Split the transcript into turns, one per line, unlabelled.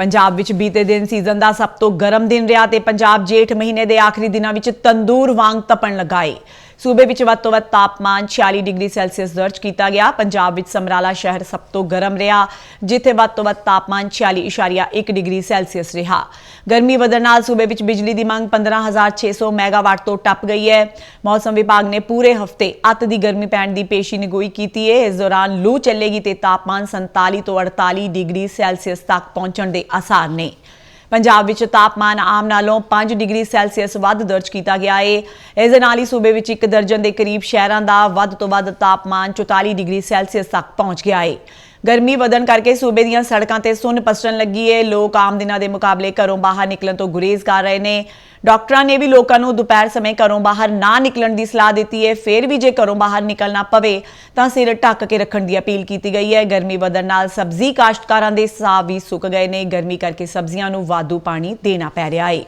ਪੰਜਾਬ ਵਿੱਚ ਬੀਤੇ ਦਿਨ ਸੀਜ਼ਨ ਦਾ ਸਭ ਤੋਂ ਗਰਮ ਦਿਨ ਰਿਹਾ ਤੇ ਪੰਜਾਬ ਜੇਠ ਮਹੀਨੇ ਦੇ ਆਖਰੀ ਦਿਨਾਂ ਵਿੱਚ ਤੰਦੂਰ ਵਾਂਗ ਤਪਣ ਲਗਾਏ। ਸੂਬੇ ਵਿੱਚ ਵੱਧ ਤੋਂ ਵੱਧ ਤਾਪਮਾਨ 46 ਡਿਗਰੀ ਸੈਲਸੀਅਸ ਦਰਜ ਕੀਤਾ ਗਿਆ। ਪੰਜਾਬ ਵਿੱਚ ਸਮਰਾਲਾ ਸ਼ਹਿਰ ਸਭ ਤੋਂ ਗਰਮ ਰਿਹਾ, ਜਿੱਥੇ ਵੱਧ ਤੋਂ ਵੱਧ ਤਾਪਮਾਨ 46.1 ਡਿਗਰੀ ਸੈਲਸੀਅਸ ਰਿਹਾ। ਗਰਮੀ ਵਧਣ ਨਾਲ ਸੂਬੇ ਵਿੱਚ ਬਿਜਲੀ ਦੀ ਮੰਗ 15600 ਮੈਗਾਵਾਟ ਤੋਂ ਟੱਪ ਗਈ ਹੈ। ਮੌਸਮ ਵਿਭਾਗ ਨੇ ਪੂਰੇ ਹਫ਼ਤੇ ਅੱਤ ਦੀ ਗਰਮੀ ਪੈਣ ਦੀ ਪੇਸ਼ੀਨਗੋਈ ਕੀਤੀ ਹੈ। ਇਸ ਦੌਰਾਨ ਲੂ ਚੱਲੇਗੀ ਤੇ ਤਾਪਮਾਨ 47 ਤੋਂ 48 ਡਿਗਰੀ ਸੈਲਸੀਅਸ ਤੱਕ ਪਹੁੰਚਣ ਦੇ ਆਸਾਰ ਨੇ। ਪੰਜਾਬ ਵਿੱਚ ਤਾਪਮਾਨ ਆਮ ਨਾਲੋਂ 5 ਡਿਗਰੀ ਸੈਲਸੀਅਸ ਵੱਧ ਦਰਜ ਕੀਤਾ ਗਿਆ ਹੈ ਇਸ ਦੇ ਨਾਲ ਹੀ ਸੂਬੇ ਵਿੱਚ ਇੱਕ ਦਰਜਨ ਦੇ ਕਰੀਬ ਸ਼ਹਿਰਾਂ ਦਾ ਵੱਧ ਤੋਂ ਵੱਧ ਤਾਪਮਾਨ 44 ਡਿਗਰੀ ਸੈਲਸੀਅਸ ਤੱਕ ਪਹੁੰਚ ਗਿਆ ਹੈ ਗਰਮੀ ਵਧਣ ਕਰਕੇ ਸੂਬੇ ਦੀਆਂ ਸੜਕਾਂ ਤੇ ਸੁੰਨ ਪਸਰਨ ਲੱਗੀ ਹੈ ਲੋਕ ਆਮ ਦਿਨਾਂ ਦੇ ਮੁਕਾਬਲੇ ਘਰੋਂ ਬਾਹਰ ਨਿਕਲਣ ਤੋਂ ਗੁਰੇਜ਼ ਕਰ ਰਹੇ ਨੇ। ਡਾਕਟਰਾਂ ਨੇ ਵੀ ਲੋਕਾਂ ਨੂੰ ਦੁਪਹਿਰ ਸਮੇਂ ਘਰੋਂ ਬਾਹਰ ਨਾ ਨਿਕਲਣ ਦੀ ਸਲਾਹ ਦਿੱਤੀ ਹੈ ਫਿਰ ਵੀ ਜੇ ਘਰੋਂ ਬਾਹਰ ਨਿਕਲਣਾ ਪਵੇ, ਤਾਂ ਸਿਰ ਢੱਕ ਕੇ ਰੱਖਣ ਦੀ ਅਪੀਲ ਕੀਤੀ ਗਈ ਹੈ ਗਰਮੀ ਵਧਣ ਨਾਲ ਸਬਜ਼ੀ ਕਾਸ਼ਤਕਾਰਾਂ ਦੇ ਸਾਹ ਵੀ ਸੁੱਕ ਗਏ ਨੇ। ਗਰਮੀ ਕਰਕੇ ਸਬਜ਼ੀਆਂ ਨੂੰ ਵਾਧੂ ਪਾਣੀ ਦੇਣਾ ਪੈ ਰਿਹਾ ਏ।